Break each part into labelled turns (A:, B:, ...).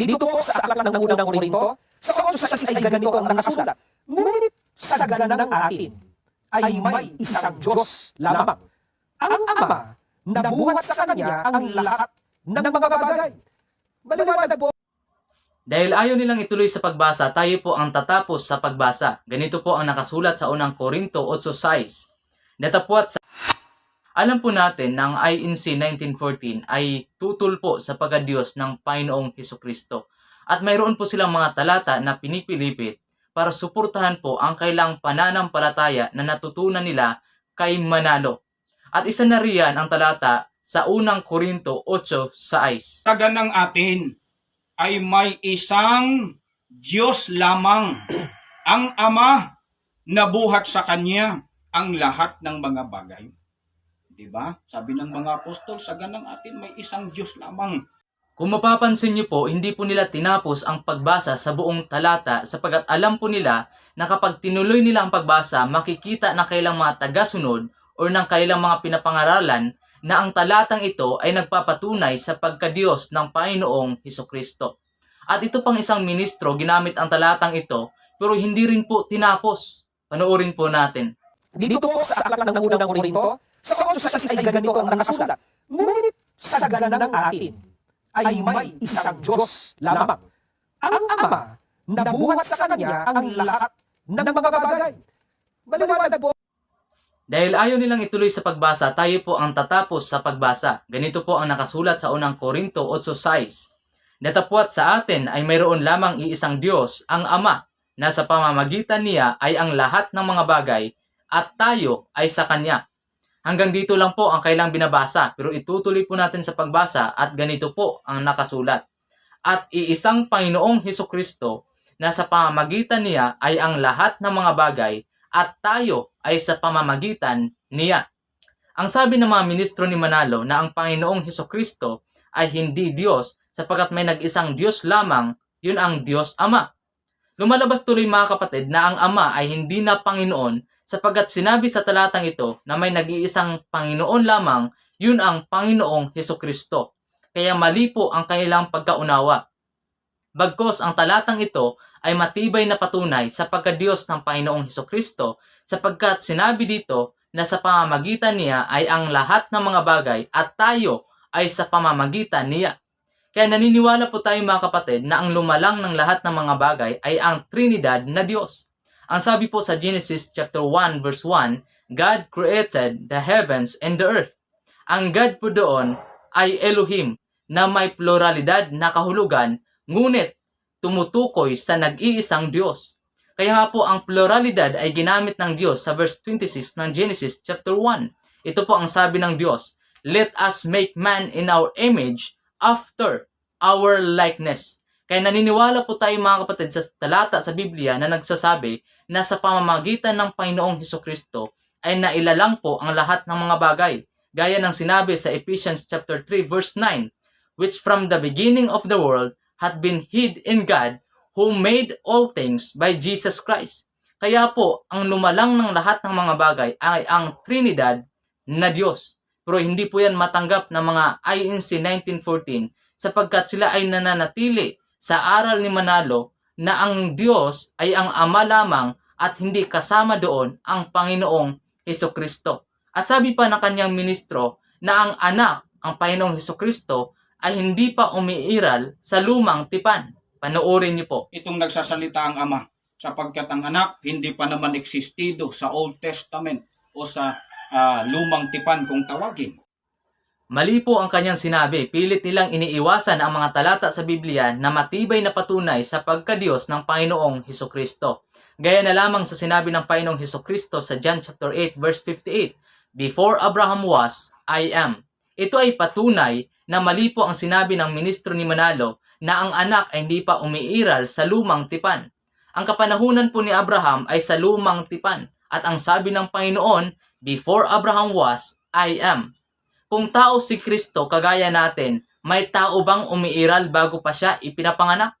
A: Dito po sa aklat ng unang Korinto, sa 8.6 ay ganito ang nakasulat. Ngunit sa ganang atin ay may isang Diyos lamang. Ang Ama na buhat sa Kanya ang lahat ng mga bagay. Maliwanag po
B: Dahil ayaw nilang ituloy sa pagbasa, tayo po ang tatapos sa pagbasa. Ganito po ang nakasulat sa unang Korinto 8.6. Datapwat sa alam po natin na ang INC 1914 ay tutol po sa pagkadiyos ng Panginoong Heso Kristo. At mayroon po silang mga talata na pinipilipit para suportahan po ang kailang pananampalataya na natutunan nila kay Manalo. At isa na riyan ang talata sa unang Korinto 8.6.
C: taga ng atin ay may isang Diyos lamang, ang Ama na buhat sa Kanya ang lahat ng mga bagay. Di ba? Sabi ng mga apostol, sa ganang atin may isang Diyos lamang.
B: Kung mapapansin niyo po, hindi po nila tinapos ang pagbasa sa buong talata sapagkat alam po nila na kapag tinuloy nila ang pagbasa, makikita na kailang mga tagasunod o ng kailang mga pinapangaralan na ang talatang ito ay nagpapatunay sa pagkadiyos ng Panginoong Heso Kristo. At ito pang isang ministro ginamit ang talatang ito pero hindi rin po tinapos. Panoorin po natin.
A: Dito po sa aklat ng unang Korinto, sa 8.6 ay ganito ang nakasulat. Ngunit sa ganang atin ay may isang Diyos lamang. Ang Ama na buhat sa Kanya ang lahat ng mga bagay. Maliwanag po
B: Dahil ayaw nilang ituloy sa pagbasa, tayo po ang tatapos sa pagbasa. Ganito po ang nakasulat sa unang Korinto 8.6. Natapwat sa atin ay mayroon lamang iisang Diyos, ang Ama, na sa pamamagitan niya ay ang lahat ng mga bagay at tayo ay sa Kanya. Hanggang dito lang po ang kailang binabasa pero itutuloy po natin sa pagbasa at ganito po ang nakasulat. At iisang Panginoong Heso Kristo na sa pamamagitan niya ay ang lahat ng mga bagay at tayo ay sa pamamagitan niya. Ang sabi ng mga ministro ni Manalo na ang Panginoong Heso Kristo ay hindi Diyos sapagkat may nag-isang Diyos lamang, yun ang Diyos Ama. Lumalabas tuloy mga kapatid na ang Ama ay hindi na Panginoon sapagkat sinabi sa talatang ito na may nag-iisang Panginoon lamang, yun ang Panginoong Heso Kristo. Kaya mali po ang kanilang pagkaunawa. Bagkos ang talatang ito ay matibay na patunay sa pagkadiyos ng Panginoong Heso Kristo sapagkat sinabi dito na sa pamamagitan niya ay ang lahat ng mga bagay at tayo ay sa pamamagitan niya. Kaya naniniwala po tayo mga kapatid na ang lumalang ng lahat ng mga bagay ay ang Trinidad na Diyos. Ang sabi po sa Genesis chapter 1 verse 1, God created the heavens and the earth. Ang God po doon ay Elohim na may pluralidad na kahulugan ngunit tumutukoy sa nag-iisang Diyos. Kaya nga po ang pluralidad ay ginamit ng Diyos sa verse 26 ng Genesis chapter 1. Ito po ang sabi ng Diyos, Let us make man in our image after our likeness. Kaya naniniwala po tayo mga kapatid sa talata sa Biblia na nagsasabi na sa pamamagitan ng Panginoong Heso Kristo ay nailalang po ang lahat ng mga bagay. Gaya ng sinabi sa Ephesians chapter 3 verse 9, which from the beginning of the world had been hid in God who made all things by Jesus Christ. Kaya po, ang lumalang ng lahat ng mga bagay ay ang Trinidad na Diyos. Pero hindi po yan matanggap ng mga INC 1914 sapagkat sila ay nananatili sa aral ni Manalo na ang Diyos ay ang Ama lamang at hindi kasama doon ang Panginoong Heso Kristo. At sabi pa ng kanyang ministro na ang anak, ang Panginoong Heso Kristo, ay hindi pa umiiral sa lumang tipan. Panoorin niyo po.
C: Itong nagsasalita ang Ama sapagkat ang anak hindi pa naman existido sa Old Testament o sa ah, lumang tipan kung tawagin.
B: Mali po ang kanyang sinabi, pilit nilang iniiwasan ang mga talata sa Biblia na matibay na patunay sa pagkadiyos ng Panginoong Heso Kristo. Gaya na lamang sa sinabi ng Panginoong Heso Kristo sa John chapter 8 verse 58, Before Abraham was, I am. Ito ay patunay na mali po ang sinabi ng ministro ni Manalo na ang anak ay hindi pa umiiral sa lumang tipan. Ang kapanahunan po ni Abraham ay sa lumang tipan at ang sabi ng Panginoon, Before Abraham was, I am. Kung tao si Kristo kagaya natin, may tao bang umiiral bago pa siya ipinapanganak?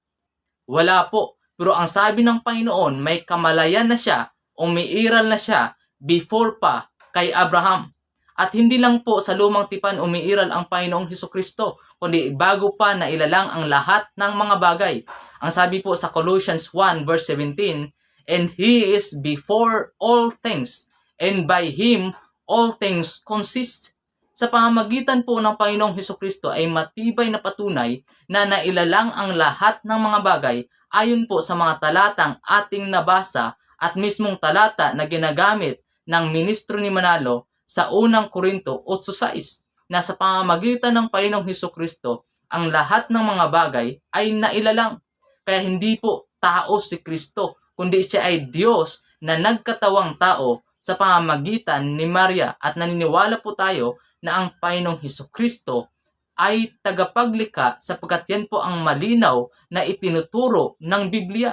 B: Wala po. Pero ang sabi ng Panginoon, may kamalayan na siya, umiiral na siya before pa kay Abraham. At hindi lang po sa lumang tipan umiiral ang Panginoong Heso Kristo, kundi bago pa na ilalang ang lahat ng mga bagay. Ang sabi po sa Colossians 1 verse 17, And He is before all things, and by Him all things consist. Sa pamamagitan po ng Panginoong Heso Kristo ay matibay na patunay na nailalang ang lahat ng mga bagay ayon po sa mga talatang ating nabasa at mismong talata na ginagamit ng ministro ni Manalo sa unang Korinto 8.6 na sa pamamagitan ng Panginoong Heso Kristo ang lahat ng mga bagay ay nailalang. Kaya hindi po tao si Kristo, kundi siya ay Diyos na nagkatawang tao sa pamamagitan ni Maria at naniniwala po tayo na ang Panginoong Heso Kristo ay tagapaglikha sapagkat yan po ang malinaw na itinuturo ng Biblia.